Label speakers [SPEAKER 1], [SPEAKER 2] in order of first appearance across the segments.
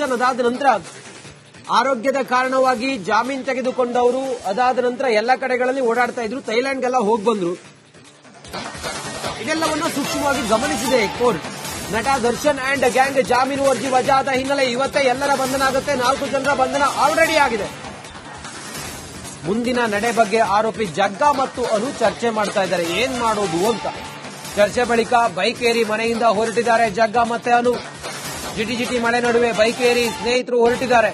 [SPEAKER 1] ಅದಾದ ನಂತರ ಆರೋಗ್ಯದ ಕಾರಣವಾಗಿ ಜಾಮೀನ್ ತೆಗೆದುಕೊಂಡವರು, ಅದಾದ ನಂತರ ಎಲ್ಲ ಕಡೆಗಳಲ್ಲಿ ಓಡಾಡ್ತಾ ಇದ್ರು, ಥೈಲ್ಯಾಂಡ್ಗೆಲ್ಲ ಹೋಗಿ ಬಂದ್ರು. ಇದೆಲ್ಲವನ್ನ ಸೂಕ್ಷ್ಮವಾಗಿ ಗಮನಿಸಿದೆ ಕೋರ್ಟ್. ನಟ ದರ್ಶನ್ ಅಂಡ್ ಗ್ಯಾಂಗ್ ಜಾಮೀನು ಅರ್ಜಿ ವಜಾದ ಹಿನ್ನೆಲೆ ಇವತ್ತೇ ಎಲ್ಲರ ಬಂಧನ ಆಗುತ್ತೆ, ನಾಲ್ಕು ಜನರ ಬಂಧನ ಆಲ್ರೆಡಿ ಆಗಿದೆ. ಮುಂದಿನ ನಡೆ ಬಗ್ಗೆ ಆರೋಪಿ ಜಗ್ಗ ಮತ್ತು ಅನು ಚರ್ಚೆ ಮಾಡ್ತಾ ಇದ್ದಾರೆ, ಏನ್ ಮಾಡೋದು ಅಂತ. ಚರ್ಚೆ ಬಳಿಕ ಬೈಕ್ ಏರಿ ಮನೆಯಿಂದ ಹೊರಟಿದ್ದಾರೆ ಜಗ್ಗ ಮತ್ತೆ ಅನು. ಜಿಟಿ ಜಿಟಿ ಮಳೆ ನಡುವೆ ಬೈಕ್ ಏರಿ ಸ್ನೇಹಿತರು ಹೊರಟಿದ್ದಾರೆ.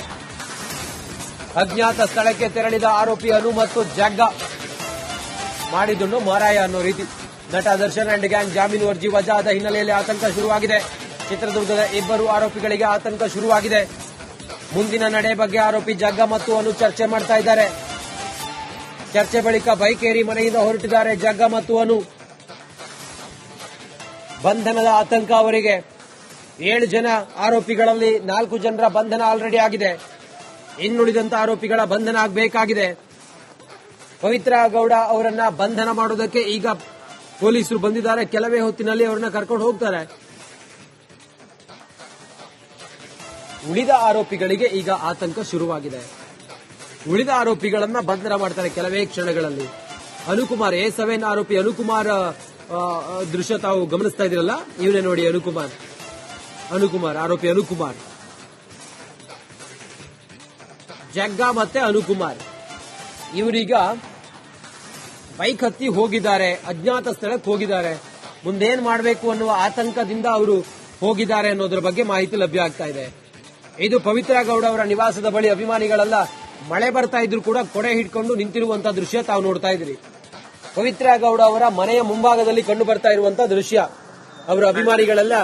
[SPEAKER 1] ಅಜ್ಞಾತ ಸ್ಥಳಕ್ಕೆ ತೆರಳಿದ ಆರೋಪಿ ಅನು ಮತ್ತು ಜಗ್ಗ ಮಾಡಿದುಂಡು ಮಾರಾಯ ಅನ್ನೋ ರೀತಿ. ನಟ ದರ್ಶನ್ ಅಂಡ್ ಗ್ಯಾಂಗ್ ಜಾಮೀನು ಅರ್ಜಿ ವಜಾದ ಹಿನ್ನೆಲೆಯಲ್ಲಿ ಆತಂಕ ಶುರುವಾಗಿದೆ. ಚಿತ್ರದುರ್ಗದ ಇಬ್ಬರು ಆರೋಪಿಗಳಿಗೆ ಆತಂಕ ಶುರುವಾಗಿದೆ. ಮುಂದಿನ ನಡೆ ಬಗ್ಗೆ ಆರೋಪಿ ಜಗ್ಗ ಮತ್ತು ಅನು ಚರ್ಚೆ ಮಾಡ್ತಾ ಇದ್ದಾರೆ. ಚರ್ಚೆ ಬಳಿಕ ಬೈಕ್ ಏರಿ ಮನೆಯಿಂದ ಹೊರಟಿದ್ದಾರೆ ಜಗ್ಗ ಮತ್ತು ಅನು. ಬಂಧನದ ಆತಂಕ ಅವರಿಗೆ. ಏಳು ಜನ ಆರೋಪಿಗಳಲ್ಲಿ ನಾಲ್ಕು ಜನರ ಬಂಧನ ಆಲ್ರೆಡಿ ಆಗಿದೆ. ಇನ್ನುಳಿದಂತ ಆರೋಪಿಗಳ ಬಂಧನ ಆಗಬೇಕಾಗಿದೆ. ಪವಿತ್ರ ಗೌಡ ಅವರನ್ನ ಬಂಧನ ಮಾಡುವುದಕ್ಕೆ ಈಗ ಪೊಲೀಸರು ಬಂದಿದ್ದಾರೆ. ಕೆಲವೇ ಹೊತ್ತಿನಲ್ಲಿ ಅವರನ್ನ ಕರ್ಕೊಂಡು ಹೋಗ್ತಾರೆ. ಉಳಿದ ಆರೋಪಿಗಳಿಗೆ ಈಗ ಆತಂಕ ಶುರುವಾಗಿದೆ. ಉಳಿದ ಆರೋಪಿಗಳನ್ನ ಬಂಧನ ಮಾಡ್ತಾರೆ ಕೆಲವೇ ಕ್ಷಣಗಳಲ್ಲಿ. ಅನುಕುಮಾರ್, ಎ ಸೆವೆನ್ ಆರೋಪಿ ಅನುಕುಮಾರ್ ದೃಶ್ಯ ತಾವು ಗಮನಿಸ್ತಾ ಇದ್ರಲ್ಲ ಇವನೇ ನೋಡಿ ಅನುಕುಮಾರ್. ಅನುಕುಮಾರ್, ಆರೋಪಿ ಅನುಕುಮಾರ್. ಜಗ್ಗ ಮತ್ತೆ ಅನುಕುಮಾರ್. ಇವರೀಗ ಬೈಕ್ ಹತ್ತಿ ಹೋಗಿದ್ದಾರೆ, ಅಜ್ಞಾತ ಸ್ಥಳಕ್ಕೆ ಹೋಗಿದ್ದಾರೆ. ಮುಂದೇನ್ ಮಾಡಬೇಕು ಅನ್ನುವ ಆತಂಕದಿಂದ ಅವರು ಹೋಗಿದ್ದಾರೆ ಅನ್ನೋದ್ರ ಬಗ್ಗೆ ಮಾಹಿತಿ ಲಭ್ಯ ಆಗ್ತಾ ಇದೆ. ಇದು ಪವಿತ್ರ ಗೌಡ ಅವರ ನಿವಾಸದ ಬಳಿ ಅಭಿಮಾನಿಗಳೆಲ್ಲ, ಮಳೆ ಬರ್ತಾ ಇದ್ರು ಕೂಡ ಕೊಡೆ ಹಿಡ್ಕೊಂಡು ನಿಂತಿರುವಂತ ದೃಶ್ಯ ತಾವು ನೋಡ್ತಾ ಇದ್ರಿ. ಪವಿತ್ರ ಗೌಡ ಅವರ ಮನೆಯ ಮುಂಭಾಗದಲ್ಲಿ ಕಂಡು ಬರ್ತಾ ಇರುವಂತಹ ದೃಶ್ಯ. ಅವರ ಅಭಿಮಾನಿಗಳೆಲ್ಲ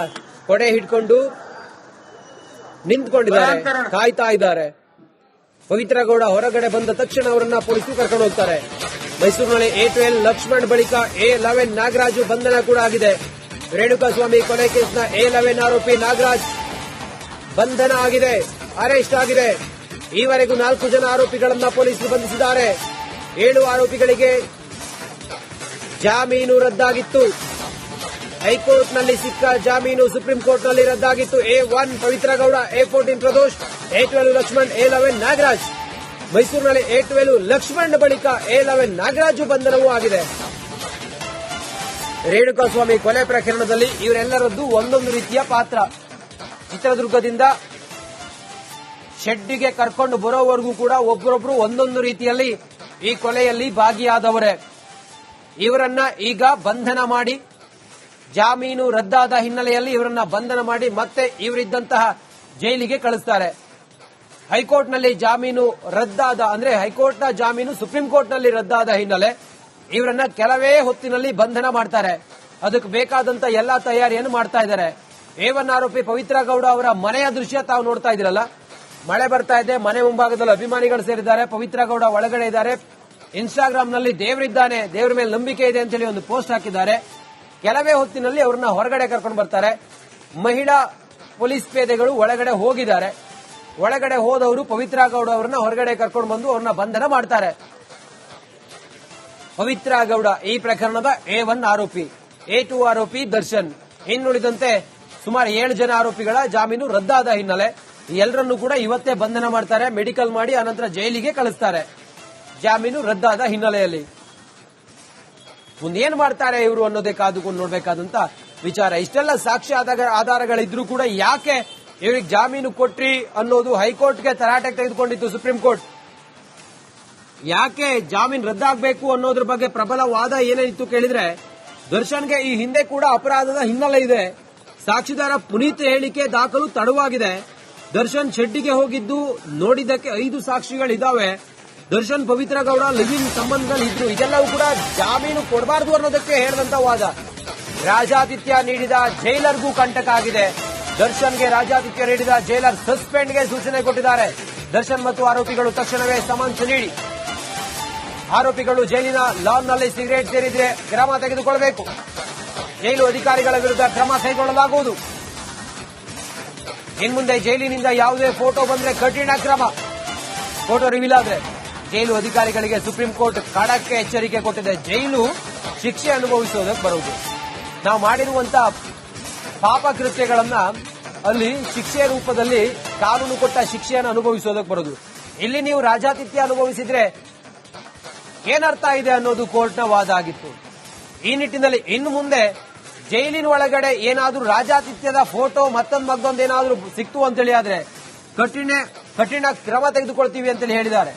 [SPEAKER 1] ಕೊಡೆ ಹಿಡ್ಕೊಂಡು ನಿಂತ್ಕೊಂಡಿದ್ದಾರೆ ಕಾಯ್ತಾ ಇದ್ದಾರೆ. ಪವಿತ್ರ ಗೌಡ ಹೊರಗಡೆ ಬಂದ ತಕ್ಷಣ ಅವರನ್ನ ಪೊಲೀಸರು ಕರ್ಕೊಂಡು ಹೋಗ್ತಾರೆ. ಮೈಸೂರಿನಲ್ಲಿ ಎ ಟ್ವೆಲ್ ಲಕ್ಷ್ಮಣ್ ಬಳಿಕ ಎ ಲೆವೆನ್ ನಾಗರಾಜು ಬಂಧನ ಕೂಡ ಆಗಿದೆ. ರೇಣುಕಾಸ್ವಾಮಿ ಕೊಲೆ ಕೇಸ್ನ ಎ ಲೆವೆನ್ ಆರೋಪಿ ನಾಗರಾಜ್ ಬಂಧನ ಆಗಿದೆ ಅರೆಸ್ಟ್ ಆಗಿದೆ. ಈವರೆಗೂ ನಾಲ್ಕು ಜನ ಆರೋಪಿಗಳನ್ನ ಪೊಲೀಸರು ಬಂಧಿಸಿದ್ದಾರೆ. ಏಳು ಆರೋಪಿಗಳಿಗೆ ಜಾಮೀನು ರದ್ದಾಗಿತ್ತು. ಹೈಕೋರ್ಟ್ನಲ್ಲಿ ಸಿಕ್ಕ ಜಾಮೀನು ಸುಪ್ರೀಂ ಕೋರ್ಟ್ನಲ್ಲಿ ರದ್ದಾಗಿತ್ತು. A one Pavithra Gowda A fourteen Pradosh, A twelve Lakshman, A eleven Nagaraj. ಮೈಸೂರಿನಲ್ಲಿ ಎ ಟ್ವೆಲ್ ಲಕ್ಷ್ಮಣ್ ಬಳಿಕ ಎ ಲೆವೆನ್ ನಾಗರಾಜು ಬಂಧನವೂ ಆಗಿದೆ. ರೇಣುಕಾಸ್ವಾಮಿ ಕೊಲೆ ಪ್ರಕರಣದಲ್ಲಿ ಇವರೆಲ್ಲರದ್ದು ಒಂದೊಂದು ರೀತಿಯ ಪಾತ್ರ. ಚಿತ್ರದುರ್ಗದಿಂದ ಶೆಡ್ಡಿಗೆ ಕರ್ಕೊಂಡು ಬರೋವರೆಗೂ ಕೂಡ ಒಬ್ಬರೊಬ್ಬರು ಒಂದೊಂದು ರೀತಿಯಲ್ಲಿ ಈ ಕೊಲೆಯಲ್ಲಿ ಭಾಗಿಯಾದವರೇ. ಇವರನ್ನ ಈಗ ಬಂಧನ ಮಾಡಿ ಜಾಮೀನು ರದ್ದಾದ ಹಿನ್ನೆಲೆಯಲ್ಲಿ ಇವರನ್ನ ಬಂಧನ ಮಾಡಿ ಮತ್ತೆ ಇವರಿದ್ದಂತಹ ಜೈಲಿಗೆ ಕಳಿಸ್ತಾರೆ. ಹೈಕೋರ್ಟ್ನಲ್ಲಿ ಜಾಮೀನು ರದ್ದಾದ, ಅಂದ್ರೆ ಹೈಕೋರ್ಟ್ನ ಜಾಮೀನು ಸುಪ್ರೀಂ ಕೋರ್ಟ್ನಲ್ಲಿ ರದ್ದಾದ ಹಿನ್ನೆಲೆ ಇವರನ್ನ ಕೆಲವೇ ಹೊತ್ತಿನಲ್ಲಿ ಬಂಧನ ಮಾಡ್ತಾರೆ. ಅದಕ್ಕೆ ಬೇಕಾದಂತ ಎಲ್ಲಾ ತಯಾರಿಯನ್ನು ಮಾಡ್ತಾ ಇದ್ದಾರೆ. ಏವನ್ ಆರೋಪಿ ಪವಿತ್ರ ಗೌಡ ಅವರ ಮನೆಯ ದೃಶ್ಯ ತಾವು ನೋಡ್ತಾ ಇದ್ದೀರಲ್ಲ. ಮಳೆ ಬರ್ತಾ ಇದೆ, ಮನೆ ಮುಂಭಾಗದಲ್ಲಿ ಅಭಿಮಾನಿಗಳು ಸೇರಿದ್ದಾರೆ. ಪವಿತ್ರ ಗೌಡ ಒಳಗಡೆ ಇದ್ದಾರೆ. ಇನ್ಸ್ಟಾಗ್ರಾಂನಲ್ಲಿ ದೇವರಿದ್ದಾನೆ, ದೇವರ ಮೇಲೆ ನಂಬಿಕೆ ಇದೆ ಅಂತೇಳಿ ಒಂದು ಪೋಸ್ಟ್ ಹಾಕಿದ್ದಾರೆ. ಕೆಲವೇ ಹೊತ್ತಿನಲ್ಲಿ ಅವ್ರನ್ನ ಹೊರಗಡೆ ಕರ್ಕೊಂಡು ಬರ್ತಾರೆ. ಮಹಿಳಾ ಪೊಲೀಸ್ ಪೇದೆಗಳು ಒಳಗಡೆ ಹೋಗಿದ್ದಾರೆ. ಒಳಗಡೆ ಹೋದವರು ಪವಿತ್ರ ಗೌಡ ಅವರನ್ನ ಹೊರಗಡೆ ಕರ್ಕೊಂಡು ಬಂದು ಅವ್ರನ್ನ ಬಂಧನ ಮಾಡ್ತಾರೆ. ಪವಿತ್ರ ಗೌಡ, ಈ ಪ್ರಕರಣದ ಎ ಒನ್ ಆರೋಪಿ, ಎ ಟು ಆರೋಪಿ ದರ್ಶನ್. ಇನ್ನುಳಿದಂತೆ ಸುಮಾರು ಏಳು ಜನ ಆರೋಪಿಗಳ ಜಾಮೀನು ರದ್ದಾದ ಹಿನ್ನೆಲೆ ಎಲ್ಲರನ್ನೂ ಕೂಡ ಇವತ್ತೇ ಬಂಧನ ಮಾಡ್ತಾರೆ, ಮೆಡಿಕಲ್ ಮಾಡಿ, ಆನಂತರ ಜೈಲಿಗೆ ಕಳಿಸ್ತಾರೆ. ಜಾಮೀನು ರದ್ದಾದ ಹಿನ್ನೆಲೆಯಲ್ಲಿ. ಮುಂದೇನ್ ಮಾಡ್ತಾರೆ ಇವರು ಅನ್ನೋದೇ ಕಾದುಕೊಂಡು ನೋಡ್ಬೇಕಾದಂತ ವಿಚಾರ. ಇಷ್ಟೆಲ್ಲ ಸಾಕ್ಷಿ ಆಧಾರ ಆಧಾರಗಳಿದ್ರೂ ಕೂಡ ಯಾಕೆ ಇವ್ರಿಗೆ ಜಾಮೀನು ಕೊಟ್ರಿ ಅನ್ನೋದು ಹೈಕೋರ್ಟ್ಗೆ ತರಾಟೆಗೆ ತೆಗೆದುಕೊಂಡಿತ್ತು ಸುಪ್ರೀಂ ಕೋರ್ಟ್? ಯಾಕೆ ಜಾಮೀನು ರದ್ದಾಗಬೇಕು ಅನ್ನೋದ್ರ ಬಗ್ಗೆ ಪ್ರಬಲ ವಾದ ಏನೇನಿತ್ತು ಕೇಳಿದ್ರೆ, ದರ್ಶನ್ಗೆ ಈ ಹಿಂದೆ ಕೂಡ ಅಪರಾಧದ ಹಿನ್ನೆಲೆ ಇದೆ. ಸಾಕ್ಷಿದಾರ ಪುನೀತ್ ಹೇಳಿಕೆ ದಾಖಲು ತಡವಾಗಿದೆ. ದರ್ಶನ್ ಶೆಡ್ಡಿಗೆ ಹೋಗಿದ್ದು ನೋಡಿದ್ದಕ್ಕೆ ಐದು ಸಾಕ್ಷಿಗಳಿದಾವೆ. ದರ್ಶನ್ ಪವಿತ್ರ ಗೌಡ ಲಿವಿಂಗ್ ಸಂಬಂಧದಲ್ಲಿ ಇದ್ರು. ಇದೆಲ್ಲವೂ ಕೂಡ ಜಾಮೀನು ಕೊಡಬಾರದು ಅನ್ನೋದಕ್ಕೆ ಹೇಳಿದಂತ ವಾದ. ರಾಜಾದಿತ್ಯ ನೀಡಿದ ಜೈಲರ್ಗೂ ಕಂಟಕ ಆಗಿದೆ. ದರ್ಶನ್ಗೆ ರಾಜಾದಿತ್ಯ ನೀಡಿದ ಜೈಲರ್ ಸಸ್ಪೆಂಡ್ಗೆ ಸೂಚನೆ ಕೊಟ್ಟಿದ್ದಾರೆ. ದರ್ಶನ್ ಮತ್ತು ಆರೋಪಿಗಳು ತಕ್ಷಣವೇ ಸಮನ್ಸ್ ನೀಡಿ. ಆರೋಪಿಗಳು ಜೈಲಿನ ಲಾನ್ನಲ್ಲಿ ಸಿಗರೇಟ್ ಸೇರಿದ್ರೆ ಕ್ರಮ ತೆಗೆದುಕೊಳ್ಳಬೇಕು. ಜೈಲು ಅಧಿಕಾರಿಗಳ ವಿರುದ್ಧ ಕ್ರಮ ಕೈಗೊಳ್ಳಲಾಗುವುದು. ಇನ್ಮುಂದೆ ಜೈಲಿನಿಂದ ಯಾವುದೇ ಫೋಟೋ ಬಂದ್ರೆ ಕಠಿಣ ಕ್ರಮ. ಫೋಟೋ ರಿವೀಲ್ ಆದ್ರೆ ಜೈಲು ಅಧಿಕಾರಿಗಳಿಗೆ ಸುಪ್ರೀಂ ಕೋರ್ಟ್ ಖಡಕ್ ಎಚ್ಚರಿಕೆ ಕೊಟ್ಟಿದೆ. ಜೈಲು ಶಿಕ್ಷೆ ಅನುಭವಿಸುವುದಕ್ಕೆ ಬರುವುದು. ನಾವು ಮಾಡಿರುವಂತ ಪಾಪ ಕೃತ್ಯಗಳನ್ನ ಅಲ್ಲಿ ಶಿಕ್ಷೆಯ ರೂಪದಲ್ಲಿ ಕಾನೂನು ಕೊಟ್ಟ ಶಿಕ್ಷೆಯನ್ನು ಅನುಭವಿಸೋದಕ್ಕೆ ಬರೋದು ಇಲ್ಲಿ ನೀವು ರಾಜಾತಿಥ್ಯ ಅನುಭವಿಸಿದ್ರೆ ಏನರ್ಥ ಇದೆ ಅನ್ನೋದು ಕೋರ್ಟ್ನ ವಾದ ಆಗಿತ್ತು. ಈ ನಿಟ್ಟಿನಲ್ಲಿ ಇನ್ನು ಮುಂದೆ ಜೈಲಿನ ಒಳಗಡೆ ಏನಾದರೂ ರಾಜಾತಿಥ್ಯದ ಫೋಟೋ ಮತ್ತೊಂದು ಮತ್ತೊಂದು ಸಿಕ್ತು ಅಂತೇಳಿ ಆದ್ರೆ ಕಠಿಣ ಕಠಿಣ ಕ್ರಮ ತೆಗೆದುಕೊಳ್ತೀವಿ ಅಂತೇಳಿ ಹೇಳಿದ್ದಾರೆ.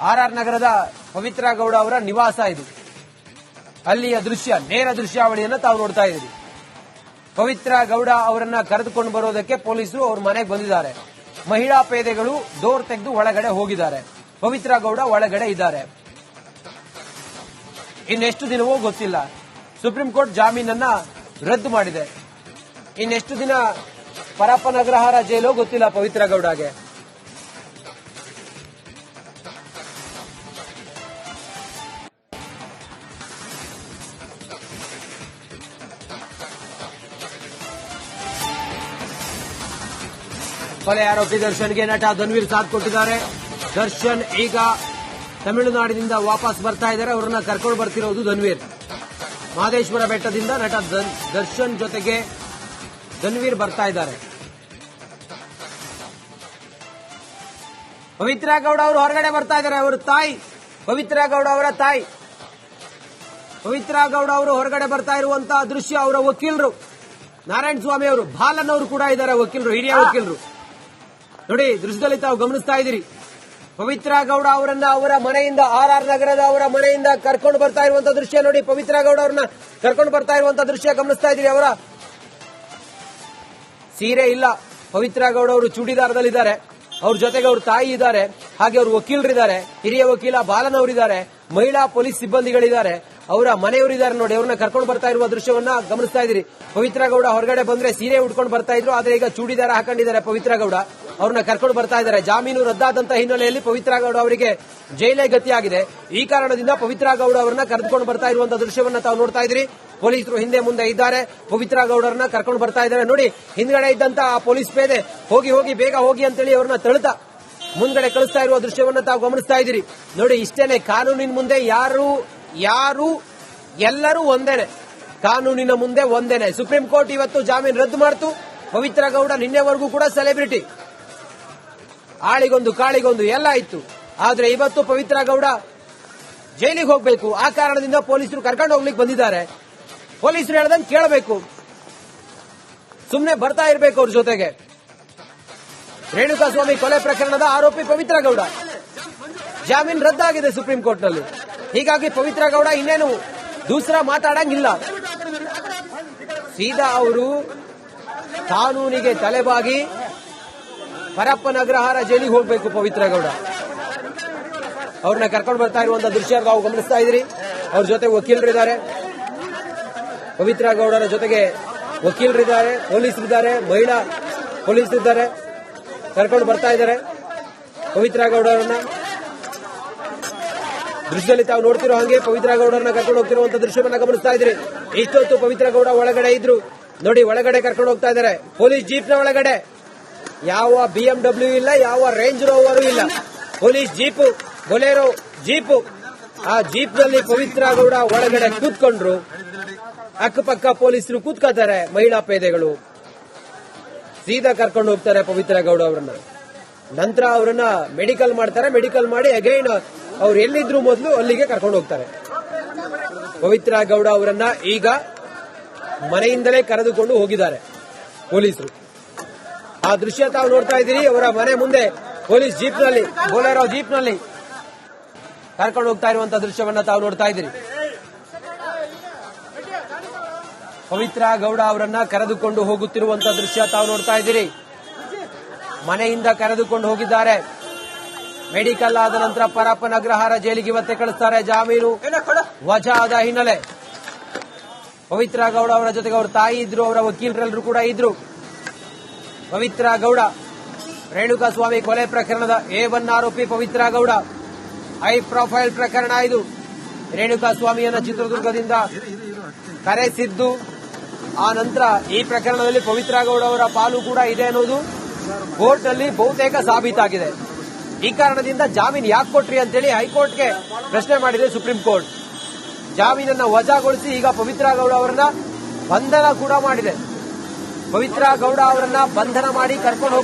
[SPEAKER 1] ಆರ್ ಆರ್ ನಗರದ ಪವಿತ್ರ ಗೌಡ ಅವರ ನಿವಾಸ ಇದು. ಅಲ್ಲಿಯ ದೃಶ್ಯ, ನೇರ ದೃಶ್ಯಾವಳಿಯನ್ನು ತಾವು ನೋಡ್ತಾ ಇದ್ದೀರಿ. ಪವಿತ್ರ ಗೌಡ ಅವರನ್ನ ಕರೆದುಕೊಂಡು ಬರೋದಕ್ಕೆ ಪೊಲೀಸರು ಅವರ ಮನೆಗೆ ಬಂದಿದ್ದಾರೆ. ಮಹಿಳಾ ಪೇದೆಗಳು ಡೋರ್ ತೆಗೆದು ಒಳಗಡೆ ಹೋಗಿದ್ದಾರೆ. ಪವಿತ್ರ ಗೌಡ ಒಳಗಡೆ ಇದ್ದಾರೆ. ಇನ್ನೆಷ್ಟು ದಿನವೋ ಗೊತ್ತಿಲ್ಲ. ಸುಪ್ರೀಂ ಕೋರ್ಟ್ ಜಾಮೀನನ್ನ ರದ್ದು ಮಾಡಿದೆ. ಇನ್ನೆಷ್ಟು ದಿನ ಪರಪ್ಪನಗ್ರಹಾರ ಜೈಲು ಗೊತ್ತಿಲ್ಲ ಪವಿತ್ರ ಗೌಡಗೆ. ಕೊಲೆ ಆರೋಪಿ ದರ್ಶನ್ಗೆ ನಟ ಧನ್ವೀರ್ ಸಾಥ್ ಕೊಟ್ಟಿದ್ದಾರೆ. ದರ್ಶನ್ ಈಗ ತಮಿಳುನಾಡಿನಿಂದ ವಾಪಸ್ ಬರ್ತಾ ಇದ್ದಾರೆ. ಅವರನ್ನ ಕರ್ಕೊಂಡು ಬರ್ತಿರೋದು ಧನ್ವೀರ್. ಮಹದೇಶ್ವರ ಬೆಟ್ಟದಿಂದ ನಟ ದರ್ಶನ್ ಜೊತೆಗೆ ಧನ್ವೀರ್ ಬರ್ತಾ ಇದ್ದಾರೆ. ಪವಿತ್ರ ಗೌಡ ಅವರು ಹೊರಗಡೆ ಬರ್ತಾ ಇದ್ದಾರೆ. ಅವರ ತಾಯಿ ಪವಿತ್ರ ಗೌಡ ಅವರ ತಾಯಿ. ಪವಿತ್ರ ಗೌಡ ಅವರು ಹೊರಗಡೆ ಬರ್ತಾ ಇರುವಂತಹ ದೃಶ್ಯ ಅವರ ವಕೀಲರು. ನಾರಾಯಣ ಸ್ವಾಮಿ ಅವರು ಬಾಲನ್ ಅವರು ಕೂಡ ಇದ್ದಾರೆ ವಕೀಲರು ಹಿರಿಯ ವಕೀಲರು. ನೋಡಿ, ದೃಶ್ಯದಲ್ಲಿ ತಾವು ಗಮನಿಸ್ತಾ ಇದ್ದೀರಿ. ಪವಿತ್ರ ಗೌಡ ಅವರನ್ನ ಅವರ ಮನೆಯಿಂದ, ಆರ್ ಆರ್ ನಗರದ ಅವರ ಮನೆಯಿಂದ ಕರ್ಕೊಂಡು ಬರ್ತಾ ಇರುವಂತ ದೃಶ್ಯ ನೋಡಿ. ಪವಿತ್ರ ಗೌಡ ಅವರನ್ನ ಕರ್ಕೊಂಡು ಬರ್ತಾ ಇರುವಂತಹ ದೃಶ್ಯ ಗಮನಿಸ್ತಾ ಇದ್ದೀರಿ ಅವರ. ಸೀರೆ ಇಲ್ಲ. ಪವಿತ್ರ ಗೌಡ ಅವರು ಚೂಡಿದಾರದಲ್ಲಿದ್ದಾರೆ. ಅವ್ರ ಜೊತೆಗೆ ಅವ್ರ ತಾಯಿ ಇದ್ದಾರೆ. ಹಾಗೆ ಅವ್ರ ವಕೀಲರಿದ್ದಾರೆ. ಹಿರಿಯ ವಕೀಲ ಬಾಲನ್ ಅವರಿದ್ದಾರೆ. ಮಹಿಳಾ ಪೊಲೀಸ್ ಸಿಬ್ಬಂದಿಗಳಿದ್ದಾರೆ. ಅವರ ಮನೆಯವರಿದ್ದಾರೆ ನೋಡಿ. ಅವ್ರನ್ನ ಕರ್ಕೊಂಡು ಬರ್ತಾ ಇರುವ ದೃಶ್ಯವನ್ನ ಗಮನಿಸ್ತಾ ಇದ್ದೀರಿ. ಪವಿತ್ರ ಗೌಡ ಹೊರಗಡೆ ಬಂದ್ರೆ ಸೀರೆ ಉಟ್ಕೊಂಡು ಬರ್ತಾ ಇದ್ರು. ಆದ್ರೆ ಈಗ ಚೂಡಿದಾರ ಹಾಕೊಂಡಿದ್ದಾರೆ ಪವಿತ್ರ ಗೌಡ. ಅವ್ರನ್ನ ಕರ್ಕೊಂಡು ಬರ್ತಾ ಇದ್ದಾರೆ. ಜಾಮೀನು ರದ್ದಾದಂತ ಹಿನ್ನೆಲೆಯಲ್ಲಿ ಪವಿತ್ರ ಗೌಡ ಅವರಿಗೆ ಜೈಲೇ ಗತಿಯಾಗಿದೆ. ಈ ಕಾರಣದಿಂದ ಪವಿತ್ರ ಗೌಡ ಅವರನ್ನ ಕರೆದುಕೊಂಡು ಬರ್ತಾ ಇರುವಂತಹ ದೃಶ್ಯವನ್ನ ತಾವು ನೋಡ್ತಾ ಇದ್ದೀರಿ. ಪೊಲೀಸರು ಹಿಂದೆ ಮುಂದೆ ಇದ್ದಾರೆ. ಪವಿತ್ರ ಗೌಡರನ್ನ ಕರ್ಕೊಂಡು ಬರ್ತಾ ಇದ್ದಾರೆ. ನೋಡಿ, ಹಿಂದ್ಗಡೆ ಆ ಪೊಲೀಸ್ ಪೇದೆ ಹೋಗಿ ಹೋಗಿ, ಬೇಗ ಹೋಗಿ ಅಂತೇಳಿ ಅವ್ರನ್ನ ತಳಿತ ಮುಂದ್ಗಡೆ ಕಳಿಸ್ತಾ ಇರುವ ದೃಶ್ಯವನ್ನ ತಾವು ಗಮನಿಸ್ತಾ ಇದ್ದೀರಿ. ನೋಡಿ, ಇಷ್ಟೇನೆ ಕಾನೂನಿನ ಮುಂದೆ ಯಾರು ಯಾರು, ಎಲ್ಲರೂ ಒಂದೇನೆ. ಕಾನೂನಿನ ಮುಂದೆ ಒಂದೇನೆ. ಸುಪ್ರೀಂ ಕೋರ್ಟ್ ಇವತ್ತು ಜಾಮೀನು ರದ್ದು ಮಾಡ್ತು. ಪವಿತ್ರ ಗೌಡ ನಿನ್ನೆವರೆಗೂ ಕೂಡ ಸೆಲೆಬ್ರಿಟಿ. ಆಳಿಗೊಂದು ಕಾಳಿಗೊಂದು ಎಲ್ಲ ಇತ್ತು. ಆದ್ರೆ ಇವತ್ತು ಪವಿತ್ರ ಗೌಡ ಜೈಲಿಗೆ ಹೋಗ್ಬೇಕು. ಆ ಕಾರಣದಿಂದ ಪೊಲೀಸರು ಕರ್ಕೊಂಡು ಹೋಗ್ಲಿಕ್ಕೆ ಬಂದಿದ್ದಾರೆ. ಪೊಲೀಸರು ಹೇಳ್ದಂಗೆ ಕೇಳಬೇಕು. ಸುಮ್ಮನೆ ಬರ್ತಾ ಇರಬೇಕು ಅವ್ರ ಜೊತೆಗೆ. ರೇಣುಕಾಸ್ವಾಮಿ ಕೊಲೆ ಪ್ರಕರಣದ ಆರೋಪಿ ಪವಿತ್ರ ಗೌಡ. ಜಾಮೀನ್ ರದ್ದಾಗಿದೆ ಸುಪ್ರೀಂ ಕೋರ್ಟ್ನಲ್ಲಿ. ಹೀಗಾಗಿ ಪವಿತ್ರ ಗೌಡ ಇನ್ನೇನು ದೂಸರ ಮಾತಾಡಂಗಿಲ್ಲ. ಸೀದಾ ಅವರು ಕಾನೂನಿಗೆ ತಲೆಬಾಗಿ ಪರಪ್ಪನ ಅಗ್ರಹಾರ ಜೈಲಿಗೆ ಹೋಗ್ಬೇಕು ಪವಿತ್ರ ಗೌಡ. ಅವ್ರನ್ನ ಕರ್ಕೊಂಡು ಬರ್ತಾ ಇರುವಂತ ದೃಶ್ಯ ನಾವು ಗಮನಿಸ್ತಾ ಇದ್ರಿ. ಅವ್ರ ಜೊತೆ ವಕೀಲರಿದ್ದಾರೆ. ಪವಿತ್ರ ಗೌಡರ ಜೊತೆಗೆ ವಕೀಲರಿದ್ದಾರೆ ಪೊಲೀಸರಿದ್ದಾರೆ ಮಹಿಳಾ ಪೊಲೀಸರಿದ್ದಾರೆ ಕರ್ಕೊಂಡು ಬರ್ತಾ ಇದ್ದಾರೆ ಪವಿತ್ರ ಗೌಡರನ್ನ. ದೃಶ್ಯದಲ್ಲಿ ತಾವು ನೋಡ್ತಿರೋ ಹಾಗೆ ಪವಿತ್ರ ಗೌಡರನ್ನ ಕರ್ಕೊಂಡು ಹೋಗ್ತಿರುವಂತ ದೃಶ್ಯವನ್ನ ಗಮನಿಸ್ತಾ ಇದ್ರಿ. ಇಷ್ಟೊತ್ತು ಪವಿತ್ರ ಗೌಡ ಒಳಗಡೆ ಇದ್ರು. ನೋಡಿ, ಒಳಗಡೆ ಕರ್ಕೊಂಡು ಹೋಗ್ತಾ ಇದ್ದಾರೆ. ಪೊಲೀಸ್ ಜೀಪ್ನ ಒಳಗಡೆ. ಯಾವ ಬಿ ಡಬ್ಲ್ಯೂ ಇಲ್ಲ, ಯಾವ ರೇಂಜ್ ರೋವರು ಇಲ್ಲ. Police jeep, Bolero jeep. ಆ ಜೀಪ್ನಲ್ಲಿ ಪವಿತ್ರ ಗೌಡ ಒಳಗಡೆ ಕೂತ್ಕೊಂಡ್ರು. ಅಕ್ಕಪಕ್ಕ ಪೊಲೀಸರು ಕೂತ್ಕೋತಾರೆ ಮಹಿಳಾ ಪೇದೆಗಳು. ಸೀದಾ ಕರ್ಕೊಂಡು ಹೋಗ್ತಾರೆ ಪವಿತ್ರ ಗೌಡ ಅವರನ್ನ. ನಂತರ ಅವರನ್ನ ಮೆಡಿಕಲ್ ಮಾಡ್ತಾರೆ ಮೆಡಿಕಲ್ ಮಾಡಿ ಅಗೈನ್ ಅವ್ರು ಎಲ್ಲಿದ್ರು ಮೊದಲು ಅಲ್ಲಿಗೆ ಕರ್ಕೊಂಡು ಹೋಗ್ತಾರೆ. ಪವಿತ್ರ ಗೌಡ ಅವರನ್ನ ಈಗ ಮನೆಯಿಂದಲೇ ಕರೆದುಕೊಂಡು ಹೋಗಿದ್ದಾರೆ ಪೊಲೀಸರು. ಆ ದೃಶ್ಯ ತಾವು ನೋಡ್ತಾ ಇದ್ದೀರಿ. ಅವರ ಮನೆ ಮುಂದೆ ಪೊಲೀಸ್ ಜೀಪ್ನಲ್ಲಿ ಬೋಲೆರೋ ಜೀಪ್ನಲ್ಲಿ ಕರ್ಕೊಂಡು ಹೋಗ್ತಾ ಇರುವಂತಹ ದೃಶ್ಯವನ್ನ ತಾವು ನೋಡ್ತಾ ಇದ್ದೀರಿ. ಪವಿತ್ರ ಗೌಡ ಅವರನ್ನ ಕರೆದುಕೊಂಡು ಹೋಗುತ್ತಿರುವಂತಹ ದೃಶ್ಯ ತಾವು ನೋಡ್ತಾ ಇದ್ದೀರಿ. ಮನೆಯಿಂದ ಕರೆದುಕೊಂಡು ಹೋಗಿದ್ದಾರೆ. ಮೆಡಿಕಲ್ ಆದ ನಂತರ ಪರಪ್ಪನ ಅಗ್ರಹಾರ ಜೈಲಿಗೆ ಇವತ್ತೆ ಕಳಿಸ್ತಾರೆ ಜಾಮೀನು. ವಜಾ ಆದ ಹಿನ್ನೆಲೆ ಪವಿತ್ರ ಗೌಡ ಅವರ ಜೊತೆಗೆ ಅವರ ತಾಯಿ ಇದ್ರು ಅವರ ವಕೀಲರೆಲ್ಲರೂ ಕೂಡ ಇದ್ರು. ಪವಿತ್ರ ಗೌಡ. ರೇಣುಕಾ ಸ್ವಾಮಿ ಕೊಲೆ ಪ್ರಕರಣದ ಎ ಒನ್ ಆರೋಪಿ ಪವಿತ್ರ ಗೌಡ. ಹೈ ಪ್ರೊಫೈಲ್ ಪ್ರಕರಣ ಇದು. ರೇಣುಕಾ ಸ್ವಾಮಿಯನ್ನ ಚಿತ್ರದುರ್ಗದಿಂದ ಕರೆಸಿದ್ದು. ಆ ನಂತರ ಈ ಪ್ರಕರಣದಲ್ಲಿ ಪವಿತ್ರ ಗೌಡ ಅವರ ಪಾಲು ಕೂಡ ಇದೆ ಅನ್ನೋದು ಕೋರ್ಟ್ನಲ್ಲಿ ಬಹುತೇಕ ಸಾಬೀತಾಗಿದೆ. ಈ ಕಾರಣದಿಂದ ಜಾಮೀನು ಯಾಕೆ ಕೊಟ್ರಿ ಅಂತೇಳಿ ಹೈಕೋರ್ಟ್ಗೆ ಪ್ರಶ್ನೆ ಮಾಡಿದೆ ಸುಪ್ರೀಂ ಕೋರ್ಟ್. ಜಾಮೀನನ್ನು ವಜಾಗೊಳಿಸಿ ಈಗ ಪವಿತ್ರ ಗೌಡ ಅವರನ್ನ ಬಂಧನ ಕೂಡ ಮಾಡಿದೆ. ಪವಿತ್ರ ಗೌಡ ಅವರನ್ನ ಬಂಧನ ಮಾಡಿ ಕರ್ಕೊಂಡು